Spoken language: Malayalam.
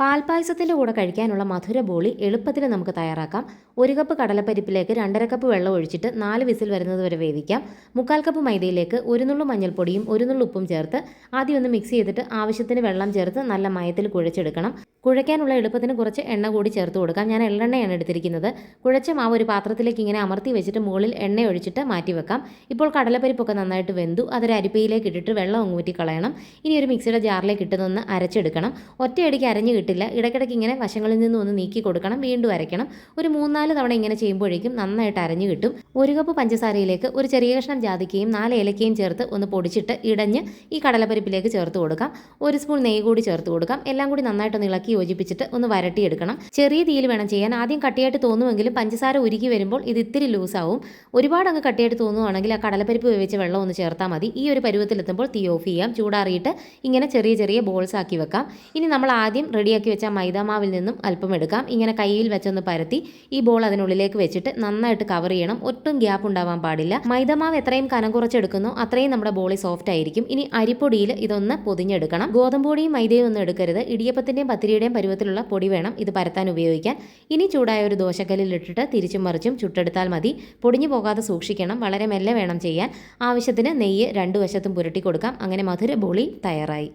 പാൽപ്പായസത്തിന്റെ കൂടെ കഴിക്കാനുള്ള മധുര ബോളി എളുപ്പത്തിൽ നമുക്ക് തയ്യാറാക്കാം. ഒരു കപ്പ് കടലപ്പരിപ്പിലേക്ക് രണ്ടര കപ്പ് വെള്ളം ഒഴിച്ചിട്ട് നാല് വിസിൽ വരുന്നത് വരെ വേവിക്കാം. മുക്കാൽ കപ്പ് മൈദയിലേക്ക് ഒരു നുള്ളു മഞ്ഞൾപ്പൊടിയും ഒരു നുള്ളു ഉപ്പും ചേർത്ത് ആദ്യം ഒന്ന് മിക്സ് ചെയ്തിട്ട് ആവശ്യത്തിന് വെള്ളം ചേർത്ത് നല്ല മയത്തിൽ കുഴച്ചെടുക്കണം. കുഴയ്ക്കാനുള്ള എളുപ്പത്തിന് കുറച്ച് എണ്ണ കൂടി ചേർത്ത് കൊടുക്കാം. ഞാൻ എള്ളെണ്ണയാണ് എടുത്തിരിക്കുന്നത്. കുഴച്ച മാവ് ഒരു പാത്രത്തിലേക്ക് ഇങ്ങനെ അമർത്തി വെച്ചിട്ട് മുകളിൽ എണ്ണ ഒഴിച്ചിട്ട് മാറ്റി വെക്കാം. ഇപ്പോൾ കടലപ്പരിപ്പൊക്കെ നന്നായിട്ട് വെന്തു. അതൊരു അരിപ്പയിലേക്ക് ഇട്ടിട്ട് വെള്ളം ഊറ്റി കളയണം ഇനി ഒരു മിക്സിയുടെ ജാറിലേക്ക് ഇട്ടതൊന്ന് അരച്ചെടുക്കണം. ഒറ്റയടിക്ക് അരഞ്ഞ് കിട്ടില്ല ഇടയ്ക്കിടയ്ക്ക് ഇങ്ങനെ വശങ്ങളിൽ നിന്ന് ഒന്ന് നീക്കി കൊടുക്കണം വീണ്ടും അരയ്ക്കണം. ഒരു മൂന്നാൽ തവണ ഇങ്ങനെ ചെയ്യുമ്പോഴേക്കും നന്നായിട്ട് അരഞ്ഞു കിട്ടും. ഒരു കപ്പ് പഞ്ചസാരയിലേക്ക് ഒരു ചെറിയ കഷ്ണം ജാതിക്കയും നാല് ഏലക്കയും ചേർത്ത് ഒന്ന് പൊടിച്ചിട്ട് ഇടഞ്ഞ് ഈ കടലപ്പരിപ്പിലേക്ക് ചേർത്ത് കൊടുക്കാം. ഒരു സ്പൂൺ നെയ്യ് കൂടി ചേർത്ത് കൊടുക്കാം. എല്ലാം കൂടി നന്നായിട്ടൊന്ന് ഇളക്കി യോജിപ്പിച്ചിട്ട് ഒന്ന് വരട്ടിയെടുക്കണം. ചെറിയ തീയിൽ വേണം ചെയ്യാൻ. ആദ്യം കട്ടിയായിട്ട് തോന്നുമെങ്കിലും പഞ്ചസാര ഉരുക്കി വരുമ്പോൾ ഇത് ഇത്തിരി ലൂസാവും. ഒരുപാട് അങ്ങ് കട്ടിയായിട്ട് തോന്നുവാണെങ്കിൽ ആ കടലപ്പരിപ്പ് വേവിച്ച വെള്ളം ഒന്ന് ചേർത്താൽ മതി. ഈ ഒരു പരുവത്തിലെത്തുമ്പോൾ തീ ഓഫ് ചെയ്യാം. ചൂടാറിയിട്ട് ഇങ്ങനെ ചെറിയ ചെറിയ ബോൾസ് ആക്കി വെക്കാം. ഇനി നമ്മൾ ആദ്യം റെഡിയാക്കി വെച്ച മൈദാമാവിൽ നിന്നും അല്പം എടുക്കാം. ഇങ്ങനെ കയ്യിൽ വെച്ചൊന്ന് പരത്തി ഈ ബോൾ അതിനുള്ളിലേക്ക് വെച്ചിട്ട് നന്നായിട്ട് കവർ ചെയ്യണം. ഒട്ടും ഗ്യാപ്പ് ഉണ്ടാവാൻ പാടില്ല. മൈദാമാവ് എത്രയും കനം കുറച്ചെടുക്കുന്നു അത്രയും നമ്മുടെ ബോളി സോഫ്റ്റ് ആയിരിക്കും. ഇനി അരിപ്പൊടിയിൽ ഇതൊന്ന് പൊതിഞ്ഞെടുക്കണം. ഗോതമ്പൊടിയും മൈദയും ഒന്നും എടുക്കരുത്. ഇടിയപ്പത്തിന്റെയും പത്തിരിയുടെയും പരുവത്തിലുള്ള പൊടി വേണം ഇത് പരത്താൻ ഉപയോഗിക്കാൻ. ഇനി ചൂടായ ഒരു ദോശക്കല്ലിൽ ഇട്ടിട്ട് തിരിച്ചും മറിച്ചും ചുട്ടെടുത്താൽ മതി. പൊടിഞ്ഞു പോകാതെ സൂക്ഷിക്കണം. വളരെ മെല്ലെ വേണം ചെയ്യാൻ. ആവശ്യത്തിന് നെയ്യ് രണ്ടു വശത്തും പുരട്ടി കൊടുക്കാം. അങ്ങനെ മധുര ബോളി തയ്യാറായി.